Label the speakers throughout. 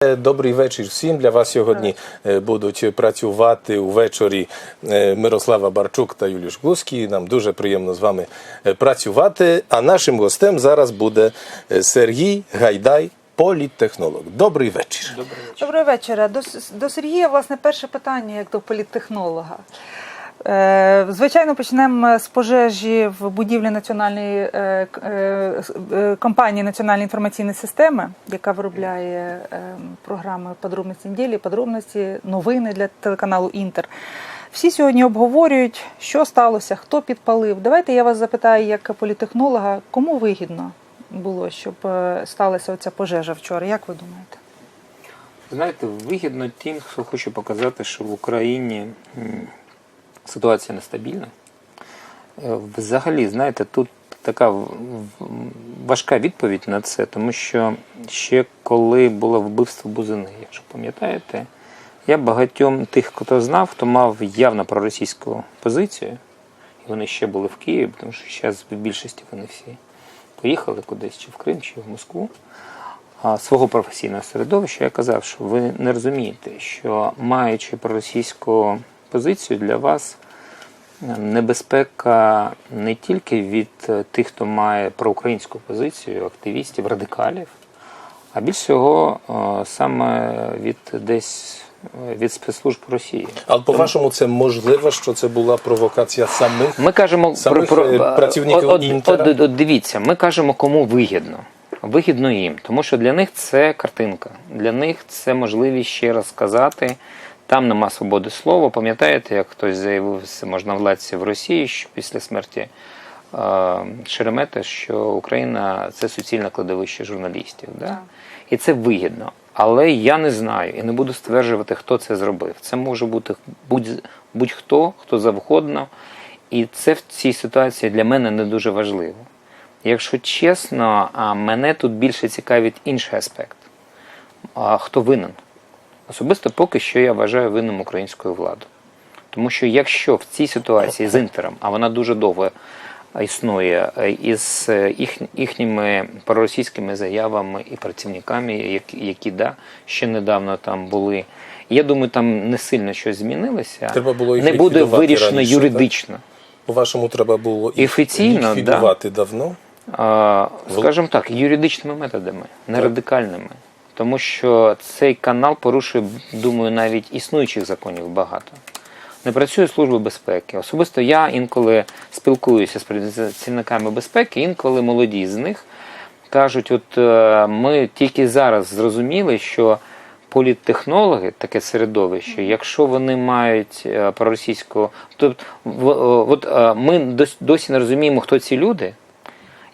Speaker 1: Добрий вечір всім. Для вас сьогодні е, будуть працювати увечері е, Мирослава Барчук та Юліш Глузький. Нам дуже приємно з вами е, працювати. А нашим гостем зараз буде е, Сергій Гайдай, політтехнолог. Добрий вечір.
Speaker 2: Добрий Доброго вечора. До, до Сергія, власне, перше питання як до політтехнолога. Е, Звичайно, почнемо з пожежі в будівлі національної е, е, компанії Національної інформаційної системи, яка виробляє програми подробності неділі, подробності, новини для телеканалу Інтер. Всі сьогодні обговорюють, що сталося, хто підпалив. Давайте я вас запитаю, як політехнолога, кому вигідно було, щоб сталася оця пожежа вчора? Як ви думаєте?
Speaker 3: Знаєте, вигідно тим, хто хоче показати, що в Україні ситуація нестабільна. Е, Взагалі, знаєте, тут така важка відповідь на це, тому що ще коли було вбивство Бузини, якщо пам'ятаєте, я багатьом тих, хто знав, хто мав явно проросійську позицію, і вони ще були в Києві, тому що зараз в більшості вони всі поїхали кудись, чи в Крим, чи в Москву свого професійного середовища, я казав, що ви не розумієте, що маючи проросійську позицію для вас е, небезпека не тільки від е, тих, хто має проукраїнську позицію, активістів, радикалів, а більш всього е, саме від десь від спецслужб Росії.
Speaker 1: Але по-вашому, це можливо, що це була провокація самих?
Speaker 3: Ми кажемо
Speaker 1: Самих, е, працівників
Speaker 3: от,
Speaker 1: Інтера?
Speaker 3: От, от, от дивіться, ми кажемо, кому вигідно. Вигідно їм, тому що для них це картинка, для них це можливість ще раз сказати. Там нема свободи слова. Пам'ятаєте, як хтось заявив можновладці в Росії, що після смерті е, Шеремета, що Україна це суцільне кладовище журналістів. Да?
Speaker 2: Так.
Speaker 3: І це вигідно. Але я не знаю і не буду стверджувати, хто це зробив. Це може бути будь- будь-хто, хто завгодно. І це в цій ситуації для мене не дуже важливо. Якщо чесно, мене тут більше цікавить інший аспект. Хто винен? Особисто поки що я вважаю винним українською владу. Тому що якщо в цій ситуації з Інтером, а вона дуже довго існує, е, із е, їх, їхніми проросійськими заявами і працівниками, які, які да, ще недавно там були. Я думаю, там не сильно щось змінилося.
Speaker 1: Треба було їх
Speaker 3: не буде вирішено
Speaker 1: раніше,
Speaker 3: юридично.
Speaker 1: По-вашому, треба було їх
Speaker 3: Офіційно,
Speaker 1: ліквідувати давно?
Speaker 3: А, скажімо так, юридичними методами, не
Speaker 1: Так.
Speaker 3: радикальними. Тому що цей канал порушує, думаю, навіть існуючих законів багато. Не працює служба безпеки. Особисто я інколи спілкуюся з працівниками безпеки, інколи молоді з них кажуть: от е, ми тільки зараз зрозуміли, що політтехнологи, таке середовище, якщо вони мають е, проросійську, тобто в- от е, ми дос- досі не розуміємо, хто ці люди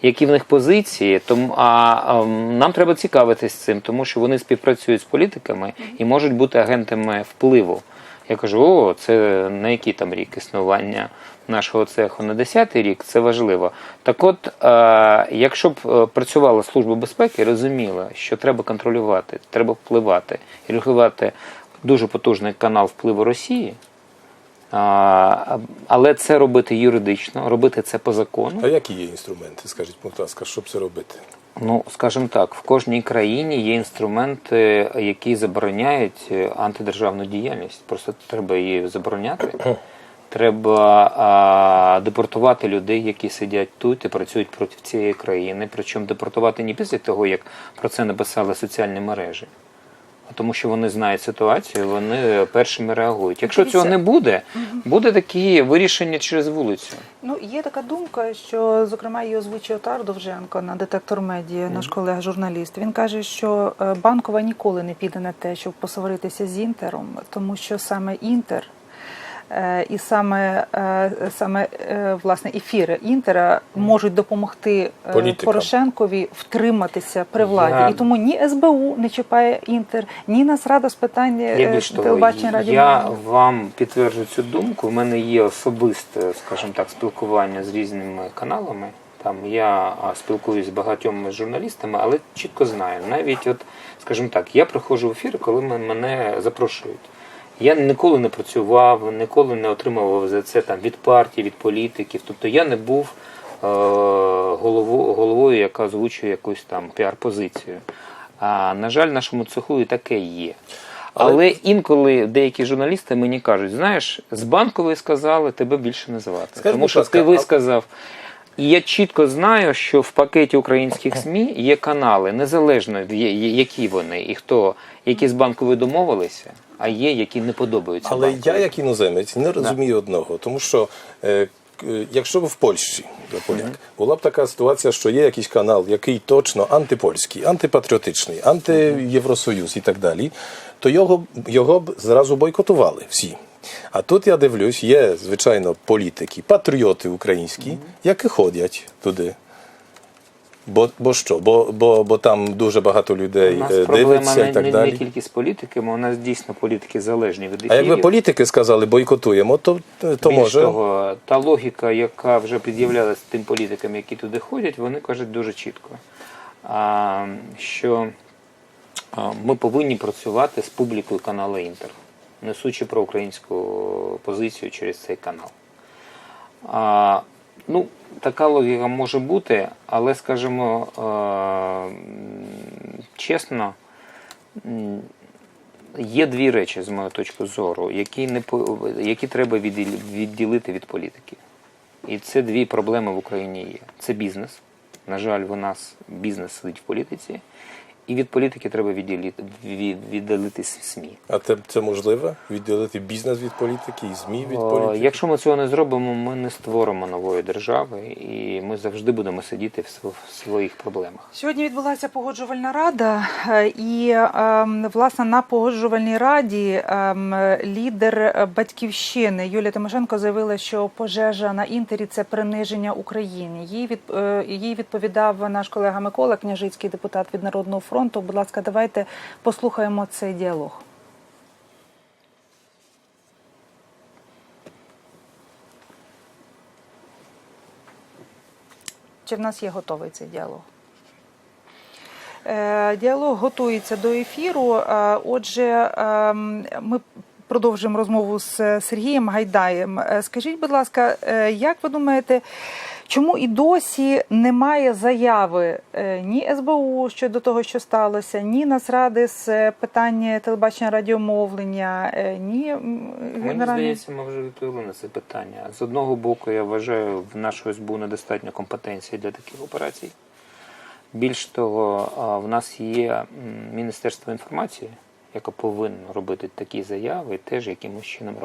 Speaker 3: які в них позиції, тому а, а, нам треба цікавитись цим, тому що вони співпрацюють з політиками і можуть бути агентами впливу. Я кажу, о, це на який там рік існування нашого цеху на 10-й рік, це важливо. Так от, е, якщо б е, працювала служба безпеки, розуміла, що треба контролювати, треба впливати і регулювати дуже потужний канал впливу Росії. Але це робити юридично, робити це по закону.
Speaker 1: А які є інструменти? Скажіть, будь ласка, щоб це робити?
Speaker 3: Ну, скажімо так, в кожній країні є інструменти, які забороняють е, антидержавну діяльність. Просто треба її забороняти. Треба а, депортувати людей, які сидять тут і працюють проти цієї країни. Причому депортувати не після того, як про це написали соціальні мережі, тому, що вони знають ситуацію, вони першими реагують. Якщо цього не буде, буде такі вирішення через вулицю.
Speaker 2: Ну, є така думка, що зокрема її озвучив Тар Довженко на детектор медіа, наш колега журналіст. Він каже, що е, банкова ніколи не піде на те, щоб посваритися з інтером, тому що саме інтер. Е, І саме е, саме е, власне ефіри інтера можуть допомогти
Speaker 1: Політикам.
Speaker 2: Порошенкові втриматися при владі,
Speaker 3: Я-
Speaker 2: і тому ні СБУ не чіпає інтер, ні Нацрада з питань телебачення радіо.
Speaker 3: я вам підтверджую цю думку. У мене є особисте, скажімо так, спілкування з різними каналами. Там я спілкуюсь з багатьма журналістами, але чітко знаю. Навіть, от, скажімо так, я приходжу в ефір, коли мене запрошують. Я ніколи не працював, ніколи не отримував за це там від партії, від політиків. Тобто я не був е, голово- головою, яка озвучує якусь там піар-позицію. А на жаль, нашому цеху і таке є. Але інколи деякі журналісти мені кажуть, знаєш, з банкової сказали, тебе більше не звати.
Speaker 1: Скажи,
Speaker 3: Тому що
Speaker 1: ласка,
Speaker 3: ти
Speaker 1: а-
Speaker 3: висказав. І я чітко знаю, що в пакеті українських СМІ є канали, незалежно які вони і хто, які з банкової домовилися, а є, які не подобаються.
Speaker 1: Але
Speaker 3: банковій.
Speaker 1: я, як іноземець, не розумію одного, тому що е, е, якщо б в Польщі, я поляк, була б така ситуація, що є якийсь канал, який точно антипольський, антипатріотичний, антиєвросоюз і так далі, то його, його б зразу бойкотували всі. А тут я дивлюсь, є, звичайно, політики, патріоти українські, які ходять туди. Бо, бо що? Бо, бо, бо там дуже багато людей
Speaker 3: У нас
Speaker 1: е,
Speaker 3: проблема
Speaker 1: дивиться
Speaker 3: не,
Speaker 1: і так
Speaker 3: не,
Speaker 1: далі.
Speaker 3: не тільки з політиками, у нас дійсно політики залежні від
Speaker 1: А якби політики сказали бойкотуємо, то, то
Speaker 3: Більш
Speaker 1: може.
Speaker 3: того, та логіка, яка вже пред'являлась тим політикам, які туди ходять, вони кажуть дуже чітко, що ми повинні працювати з публікою каналу Інтер, несучи проукраїнську позицію через цей канал. А, ну, така логіка може бути, але, скажімо, чесно, Є дві речі, з моєї точки зору, які, не, які треба відділити від політики. І це дві проблеми в Україні є. Це бізнес. На жаль, у нас бізнес сидить в політиці. І від політики треба відділити, від, віддалити СМІ.
Speaker 1: А це, це можливо? Відділити бізнес від політики і ЗМІ від політики?
Speaker 3: Якщо ми цього не зробимо, ми не створимо нової держави, і ми завжди будемо сидіти в св- своїх проблемах.
Speaker 2: Сьогодні відбулася погоджувальна рада, е, і ем, власне на погоджувальній раді ем, лідер батьківщини Юлія Тимошенко заявила, що пожежа на інтері це приниження Україні. Їй від е, їй відповідав наш колега Микола Княжицький, депутат від Народного фронту. Будь ласка, давайте послухаємо цей діалог. Чи в нас є готовий цей діалог? Е, Діалог готується до ефіру. Е, Отже, ем, ми продовжуємо розмову з Сергієм Гайдаєм. Е, Скажіть, будь ласка, е, як ви думаєте, чому і досі немає заяви е, ні СБУ щодо того, що сталося, ні Нацради з е, питання телебачення радіомовлення, е, ні
Speaker 3: Мені здається, ми вже відповіли на це питання. З одного боку, я вважаю, в нашого СБУ недостатньо компетенції для таких операцій. Більш того, в нас є Міністерство інформації, яке повинно робити такі заяви теж якимось чином.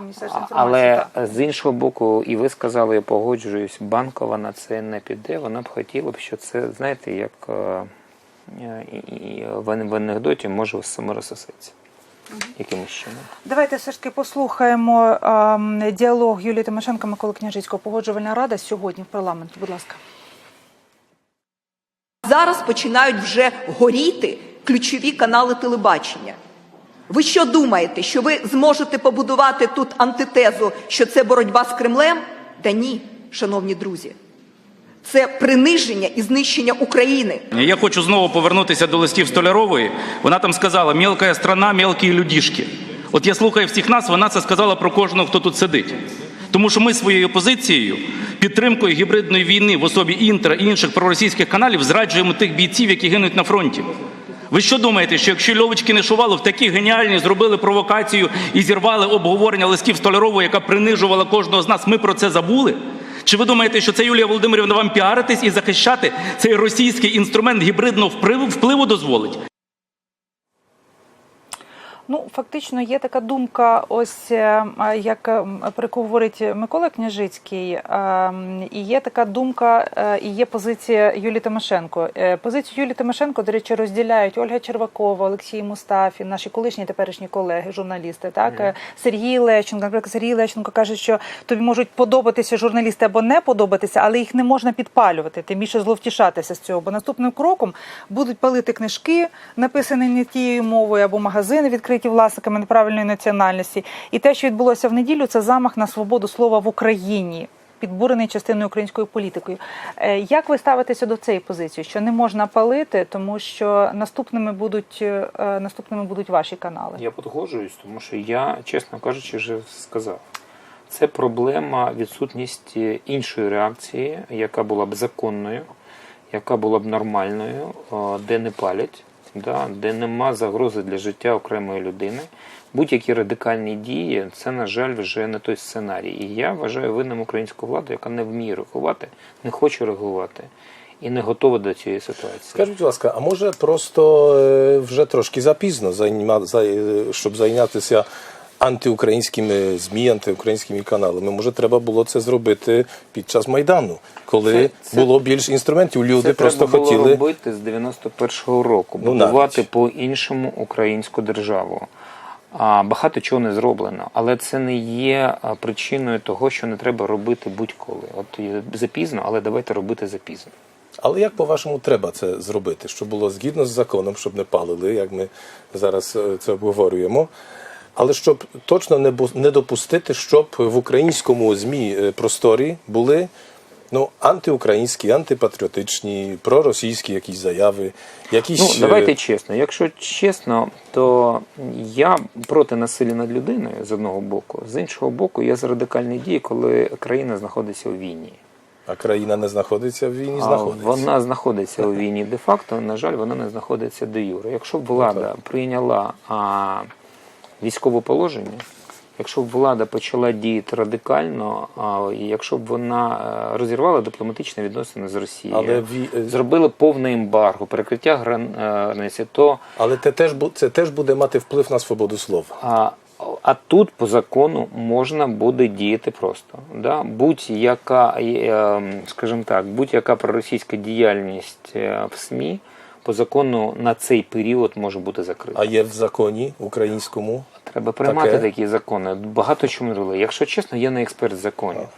Speaker 2: Міністерство
Speaker 3: А- Але
Speaker 2: так.
Speaker 3: з іншого боку, і ви сказали, я погоджуюсь, банкова на це не піде. Вона б хотіла б, що це, знаєте, як е, е, і- і в в анекдоті може саморозсосеться якимось чином.
Speaker 2: Давайте все ж таки послухаємо ем, діалог Юлії Тимошенко Миколи Княжицького. Погоджувальна рада сьогодні в парламенті. Будь ласка.
Speaker 4: Зараз починають вже горіти ключові канали телебачення. Ви що думаєте, що ви зможете побудувати тут антитезу, що це боротьба з Кремлем? Та ні, шановні друзі. Це приниження і знищення України.
Speaker 5: Я хочу знову повернутися до листів Столярової. Вона там сказала: мелка страна, мелкі людішки. От я слухаю всіх нас, вона це сказала про кожного, хто тут сидить. Тому що ми своєю позицією, підтримкою гібридної війни в особі інтера і інших проросійських каналів зраджуємо тих бійців, які гинуть на фронті. Ви що думаєте, що якщо Льовочки не Шувалов такі геніальні зробили провокацію і зірвали обговорення листів Столярової, яка принижувала кожного з нас, ми про це забули? Чи ви думаєте, що це Юлія Володимирівна вам піаритись і захищати цей російський інструмент гібридного впливу, впливу дозволить?
Speaker 2: Ну, фактично є така думка, ось е, як е, м, про яку говорить Микола Княжицький, е, і є така думка, е, і є позиція Юлії Тимошенко. Е, Позицію Юлії Тимошенко, до речі, розділяють Ольга Червакова, Олексій Мустафін, наші колишні теперішні колеги, журналісти. Так Е, Сергій Лещенко. Наприклад, Сергій Лещенко каже, що тобі можуть подобатися журналісти або не подобатися, але їх не можна підпалювати, тим більше зловтішатися з цього. Бо наступним кроком будуть палити книжки, написані не тією мовою, або магазини відкриті власниками неправильної національності. І те, що відбулося в неділю, це замах на свободу слова в Україні. Підбурений частиною українською політикою. Е, Як ви ставитеся до цієї позиції? Що не можна палити, тому що наступними будуть е, наступними будуть ваші канали?
Speaker 3: Я погоджуюсь, тому що я, чесно кажучи, вже сказав. Це проблема відсутності іншої реакції, яка була б законною, яка була б нормальною, е, де не палять, да, де нема загрози для життя окремої людини. Будь-які радикальні дії це, на жаль, вже не той сценарій. І я вважаю винним українську владу, яка не вміє реагувати, не хоче реагувати і не готова до цієї ситуації.
Speaker 1: Скажіть, будь ласка, а може просто е, вже трошки запізно, займа- щоб зайнятися антиукраїнськими ЗМІ, антиукраїнськими каналами? Може, треба було це зробити під час Майдану, коли
Speaker 3: Це- це-
Speaker 1: було більш інструментів, люди
Speaker 3: Це
Speaker 1: просто
Speaker 3: треба було робити з 91-го року,
Speaker 1: Ну,
Speaker 3: будувати
Speaker 1: навіть.
Speaker 3: по-іншому українську державу. А, багато чого не зроблено, але це не є причиною того, що не треба робити будь-коли. От запізно, але давайте робити запізно.
Speaker 1: Але як по-вашому треба це зробити? Щоб було згідно з законом, щоб не палили, як ми зараз е, це обговорюємо. Але щоб точно не, не допустити, щоб в українському ЗМІ е, просторі були ну, антиукраїнські, антипатріотичні, проросійські якісь заяви, якісь.
Speaker 3: Ну,
Speaker 1: е,
Speaker 3: давайте чесно. Якщо чесно, то я проти насилля над людиною з одного боку, з іншого боку, я за радикальні дії, коли країна знаходиться у війні.
Speaker 1: А країна не знаходиться в війні,
Speaker 3: А
Speaker 1: знаходиться.
Speaker 3: Вона знаходиться у війні де-факто, на жаль, вона не знаходиться де юре. Якщо б влада прийняла а, військове положення, якщо б влада почала діяти радикально, а, якщо б вона е, розірвала дипломатичні відносини з Росією,
Speaker 1: Але е,
Speaker 3: зробила повне ембарго, перекриття е, границі, то
Speaker 1: Але це теж, це теж буде мати вплив на свободу слова.
Speaker 3: а, а тут по закону можна буде діяти просто. Да? Будь-яка, е, скажімо так, будь-яка проросійська діяльність в СМІ по закону на цей період може бути закрита.
Speaker 1: А є в законі українському.
Speaker 3: Треба приймати
Speaker 1: Таке?
Speaker 3: такі закони. Багато чому робили. Якщо чесно, я не експерт законів.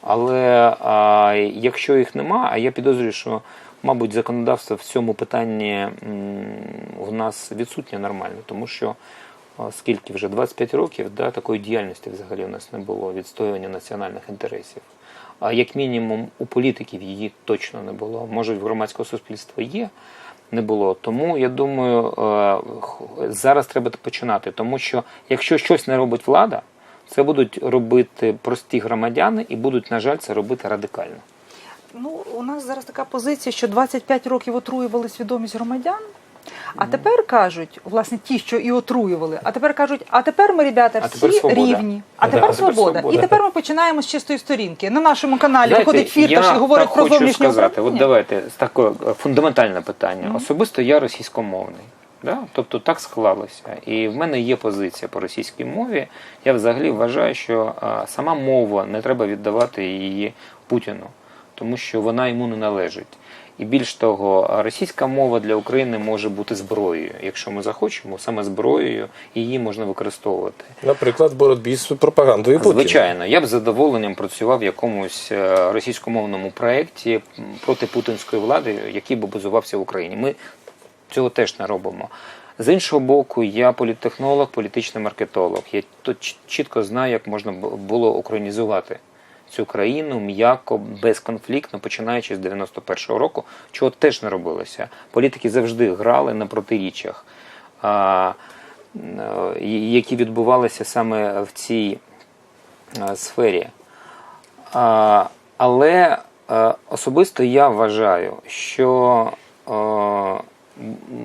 Speaker 3: Але а, якщо їх нема, а я підозрюю, що, мабуть, законодавство в цьому питанні у нас відсутнє нормально, тому що а, скільки вже 25 років да, такої діяльності взагалі у нас не було, відстоювання національних інтересів. А як мінімум у політиків її точно не було. Може, в громадського суспільства є, не було. Тому я думаю, е, зараз треба починати. Тому що якщо щось не робить влада, це будуть робити прості громадяни і будуть, на жаль, це робити радикально.
Speaker 2: Ну, у нас зараз така позиція, що 25 років отруювали свідомість громадян. А тепер кажуть, власне, ті, що і отруювали, а тепер кажуть, а тепер ми, ребята, всі
Speaker 3: тепер свобода.
Speaker 2: рівні. А тепер
Speaker 3: тепер
Speaker 2: свобода. І тепер ми починаємо з чистої сторінки. На нашому каналі
Speaker 3: Знаєте,
Speaker 2: виходить фірташ і говорить
Speaker 3: так
Speaker 2: про
Speaker 3: хочу
Speaker 2: зовнішнє
Speaker 3: сказати. От давайте таке е, фундаментальне питання. Особисто я російськомовний. Да? Тобто так склалося. І в мене є позиція по російській мові. Я взагалі вважаю, що а, сама мова не треба віддавати її Путіну, тому що вона йому не належить. І більш того, російська мова для України може бути зброєю. Якщо ми захочемо, саме зброєю її можна використовувати.
Speaker 1: Наприклад, в боротьбі з пропагандою Путіна.
Speaker 3: Звичайно, я б з задоволенням працював в якомусь е, російськомовному проєкті проти путінської влади, який би базувався в Україні. Ми цього теж не робимо. З іншого боку, я політтехнолог, політичний маркетолог. Я тут чітко знаю, як можна було українізувати цю країну м'яко, безконфліктно, починаючи з 91-го року, чого теж не робилося. Політики завжди грали на протиріччях, е, які відбувалися саме в цій е, сфері. Але е, особисто я вважаю, що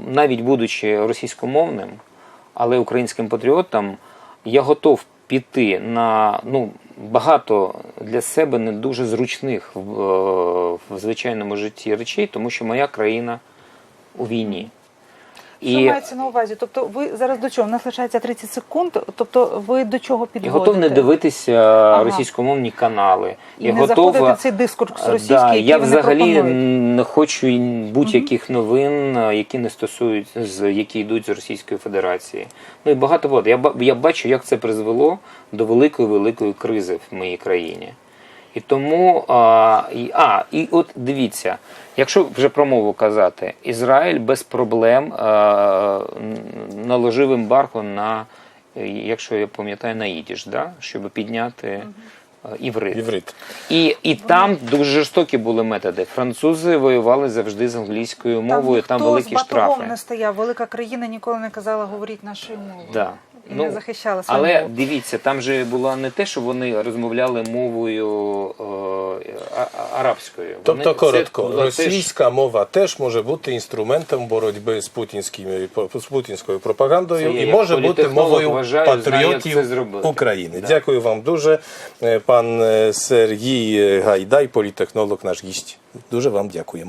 Speaker 3: навіть будучи російськомовним, але українським патріотом, я готов піти на ну, багато для себе не дуже зручних в, е, в звичайному житті речей, тому що моя країна у війні.
Speaker 2: Що мається на увазі? Тобто ви зараз до чого? У нас лишається 30 секунд. Тобто ви до чого підводите?
Speaker 3: готов не дивитися російськомовні канали.
Speaker 2: І
Speaker 3: я
Speaker 2: не
Speaker 3: готов,
Speaker 2: заходити в цей дискурс російський,
Speaker 3: да,
Speaker 2: який
Speaker 3: я взагалі
Speaker 2: пропонують.
Speaker 3: не хочу будь-яких новин, е, які не стосуються з які йдуть з Російської Федерації. Ну і багато вот. Я я бачу, як це призвело до великої великої кризи в моїй країні. І тому а, і, а, і от дивіться, якщо вже про мову казати, Ізраїль без проблем а, наложив ембарго на, якщо я пам'ятаю, на ідіш, да? щоб підняти е, іврит. І, і там дуже жорстокі були методи. Французи воювали завжди з англійською мовою, там,
Speaker 2: ніхто
Speaker 3: великі штрафи.
Speaker 2: не стояв. Велика країна ніколи не казала говоріть нашою мовою.
Speaker 3: Да.
Speaker 2: І не захищала свою
Speaker 3: але
Speaker 2: мову.
Speaker 3: дивіться, там же було не те, що вони розмовляли мовою а- а- арабською.
Speaker 1: Тобто
Speaker 3: Вони-
Speaker 1: коротко,
Speaker 3: це була теж-
Speaker 1: російська мова теж може бути інструментом боротьби з путінськими з путінською пропагандою
Speaker 3: Це
Speaker 1: і може бути мовою
Speaker 3: вважаю,
Speaker 1: патріотів
Speaker 3: зробити.
Speaker 1: України.
Speaker 3: Да.
Speaker 1: Дякую вам дуже, Е, пан е, Сергій Гайдай, політехнолог, наш гість. Дуже вам дякуємо.